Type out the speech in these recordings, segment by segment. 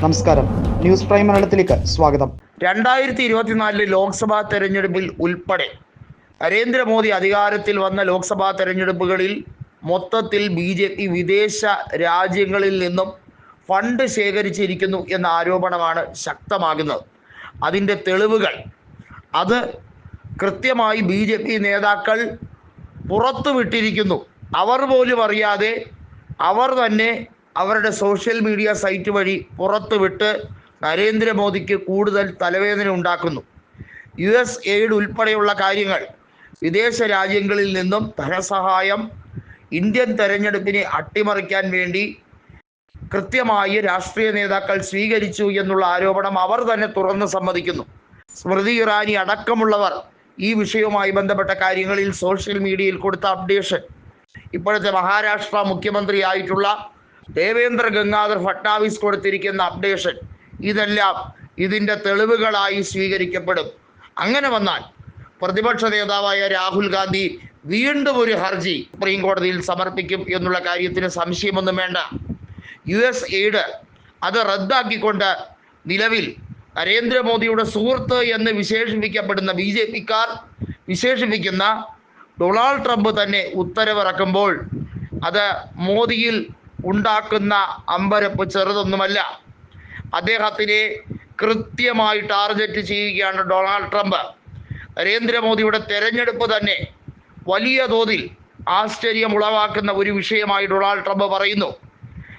നമസ്കാരം. News prime മലയാളത്തിലേക്ക് സ്വാഗതം. രണ്ടായിരത്തി ഇരുപത്തിനാലിലെ ലോക്സഭാ തെരഞ്ഞെടുപ്പിൽ ഉൾപ്പെടെ നരേന്ദ്രമോദി അധികാരത്തിൽ വന്ന ലോക്സഭാ തെരഞ്ഞെടുപ്പുകളിൽ മൊത്തത്തിൽ ബി ജെ പി വിദേശ രാജ്യങ്ങളിൽ നിന്നും ഫണ്ട് ശേഖരിച്ചിരിക്കുന്നു എന്ന ആരോപണമാണ് ശക്തമാകുന്നത്. അതിന്റെ തെളിവുകൾ അത് കൃത്യമായി ബി ജെ പി നേതാക്കൾ പുറത്തുവിട്ടിരിക്കുന്നു. അവർ പോലും അറിയാതെ അവർ തന്നെ അവരുടെ സോഷ്യൽ മീഡിയ സൈറ്റ് വഴി പുറത്തുവിട്ട് നരേന്ദ്രമോദിക്ക് കൂടുതൽ തലവേദന ഉണ്ടാക്കുന്നു. യു എസ് എയ്ഡ് ഉൾപ്പെടെയുള്ള കാര്യങ്ങൾ വിദേശ രാജ്യങ്ങളിൽ നിന്നും ധനസഹായം ഇന്ത്യൻ തെരഞ്ഞെടുപ്പിനെ അട്ടിമറിക്കാൻ വേണ്ടി കൃത്യമായി രാഷ്ട്രീയ നേതാക്കൾ സ്വീകരിച്ചു എന്നുള്ള ആരോപണം അവർ തന്നെ തുറന്ന് സമ്മതിക്കുന്നു. സ്മൃതി ഇറാനി അടക്കമുള്ളവർ ഈ വിഷയവുമായി ബന്ധപ്പെട്ട കാര്യങ്ങളിൽ സോഷ്യൽ മീഡിയയിൽ കൊടുത്ത അപ്ഡേഷൻ. ഇപ്പോഴത്തെ മഹാരാഷ്ട്ര മുഖ്യമന്ത്രിയായിട്ടുള്ള ദേവേന്ദ്ര ഗംഗാധർ ഫട്നാവിസ് കൊടുത്തിരിക്കുന്ന അപ്ഡേഷൻ ഇതെല്ലാം ഇതിന്റെ തെളിവുകളായി സ്വീകരിക്കപ്പെടും. അങ്ങനെ വന്നാൽ പ്രതിപക്ഷ നേതാവായ രാഹുൽ ഗാന്ധി വീണ്ടും ഒരു ഹർജി സുപ്രീം കോടതിയിൽ സമർപ്പിക്കും എന്നുള്ള കാര്യത്തിന് സംശയമൊന്നും വേണ്ട. യു എസ് എയ്ഡ് അത് റദ്ദാക്കിക്കൊണ്ട് നിലവിൽ നരേന്ദ്രമോദിയുടെ സുഹൃത്ത് എന്ന് വിശേഷിപ്പിക്കപ്പെടുന്ന ബി ജെ പിക്കാർ വിശേഷിപ്പിക്കുന്ന ഡൊണാൾഡ് ട്രംപ് തന്നെ ഉത്തരവിറക്കുമ്പോൾ അത് മോദിയിൽ ഉണ്ടാക്കുന്ന അമ്പരപ്പ് ചെറുതൊന്നുമല്ല. അദ്ദേഹത്തിനെ കൃത്യമായി ടാർഗറ്റ് ചെയ്യുകയാണ് ഡൊണാൾഡ് ട്രംപ്. നരേന്ദ്രമോദിയുടെ തെരഞ്ഞെടുപ്പ് തന്നെ വലിയ തോതിൽ ആശ്ചര്യം ഉളവാക്കുന്ന ഒരു വിഷയമായി ഡൊണാൾഡ് ട്രംപ് പറയുന്നു.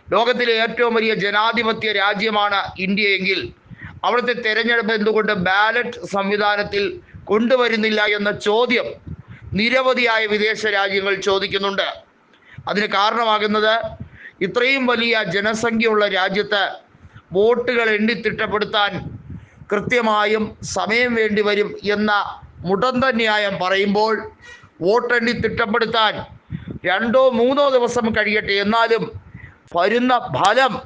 ലോകത്തിലെ ഏറ്റവും വലിയ ജനാധിപത്യ രാജ്യമാണ് ഇന്ത്യയെങ്കിൽ അവിടുത്തെ തെരഞ്ഞെടുപ്പ് എന്തുകൊണ്ട് ബാലറ്റ് സംവിധാനത്തിൽ കൊണ്ടുവരുന്നില്ല എന്ന ചോദ്യം നിരവധിയായ വിദേശ രാജ്യങ്ങൾ ചോദിക്കുന്നുണ്ട്. അതിന് കാരണമാകുന്നത് ഇത്രയും വലിയ ജനസംഖ്യയുള്ള രാജ്യത്ത് വോട്ടുകൾ എണ്ണി തിട്ടപ്പെടുത്താൻ കൃത്യമായും സമയം വേണ്ടി വരും എന്ന മുടന്ത ന്യായം പറയുമ്പോൾ വോട്ടെണ്ണി തിട്ടപ്പെടുത്താൻ രണ്ടോ മൂന്നോ ദിവസം കഴിയട്ടെ എന്നാലും വരുന്ന ഫലം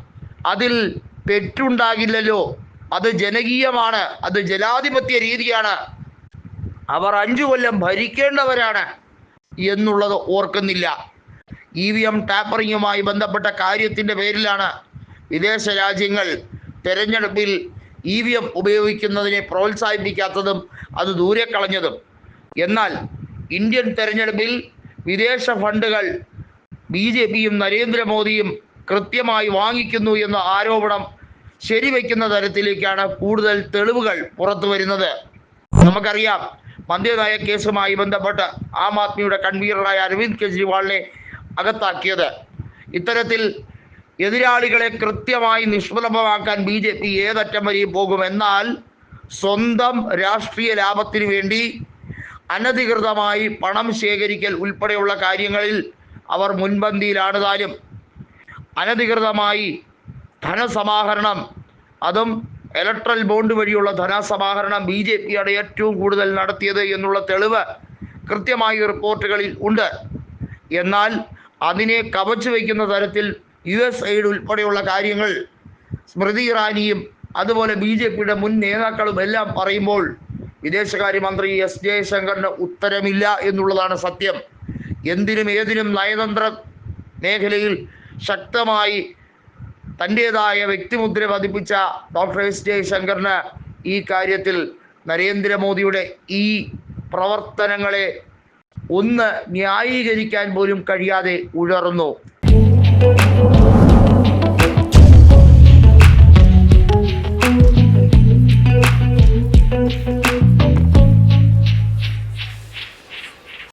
അതിൽ തെറ്റുണ്ടാകില്ലല്ലോ. അത് ജനകീയമാണ്. അത് ജനാധിപത്യ രീതിയാണ്. അവർ അഞ്ചു കൊല്ലം ഭരിക്കേണ്ടവരാണ് എന്നുള്ളത് ഓർക്കുന്നില്ല. ഇ വി എം ടാപ്പറിങ്ങുമായി ബന്ധപ്പെട്ട കാര്യത്തിന്റെ പേരിലാണ് വിദേശ രാജ്യങ്ങൾ തെരഞ്ഞെടുപ്പിൽ ഇ വി എം ഉപയോഗിക്കുന്നതിനെ പ്രോത്സാഹിപ്പിക്കാത്തതും അത് ദൂരെ കളഞ്ഞതും. എന്നാൽ ഇന്ത്യൻ തെരഞ്ഞെടുപ്പിൽ വിദേശ ഫണ്ടുകൾ ബി ജെ പിയും നരേന്ദ്രമോദിയും കൃത്യമായി വാങ്ങിക്കുന്നു എന്ന ആരോപണം ശരിവെക്കുന്ന തരത്തിലേക്കാണ് കൂടുതൽ തെളിവുകൾ പുറത്തു വരുന്നത് നമുക്കറിയാം മദ്യനയ കേസുമായി ബന്ധപ്പെട്ട് ആം ആദ്മിയുടെ കൺവീനറായ അരവിന്ദ് കെജ്രിവാളിനെ അകത്താക്കിയത്. ഇത്തരത്തിൽ എതിരാളികളെ കൃത്യമായി നിഷ്പ്രഭമാക്കാൻ ബി ജെ പി ഏതറ്റം വരെയും പോകും. എന്നാൽ സ്വന്തം രാഷ്ട്രീയ ലാഭത്തിനു വേണ്ടി അനധികൃതമായി പണം ശേഖരിക്കൽ ഉൾപ്പെടെയുള്ള കാര്യങ്ങളിൽ അവർ മുൻപന്തിയിലാണ് താനും. അനധികൃതമായി ധനസമാഹരണം അതും ഇലക്ട്രൽ ബോണ്ട് വഴിയുള്ള ധനസമാഹരണം ബി ജെ പിയാണ് ഏറ്റവും കൂടുതൽ നടത്തിയത് എന്നുള്ള തെളിവ് കൃത്യമായി റിപ്പോർട്ടുകളിൽ ഉണ്ട്. എന്നാൽ അതിനെ കവച്ചു വയ്ക്കുന്ന തരത്തിൽ യു എസ് എയ്ഡ് ഉൾപ്പെടെയുള്ള കാര്യങ്ങൾ സ്മൃതി ഇറാനിയും അതുപോലെ ബി ജെ പിയുടെ മുൻ നേതാക്കളും എല്ലാം പറയുമ്പോൾ വിദേശകാര്യമന്ത്രി എസ് ജയശങ്കറിന് ഉത്തരമില്ല എന്നുള്ളതാണ് സത്യം. എന്തിനും ഏതിനും നയതന്ത്ര മേഖലയിൽ ശക്തമായി തന്റേതായ വ്യക്തിമുദ്ര പതിപ്പിച്ച ഡോക്ടർ എസ് ജയശങ്കറിന് ഈ കാര്യത്തിൽ നരേന്ദ്രമോദിയുടെ ഈ പ്രവർത്തനങ്ങളെ ഒന്ന് ന്യായീകരിക്കാൻ പോലും കഴിയാതെ ഉഴറുന്നു.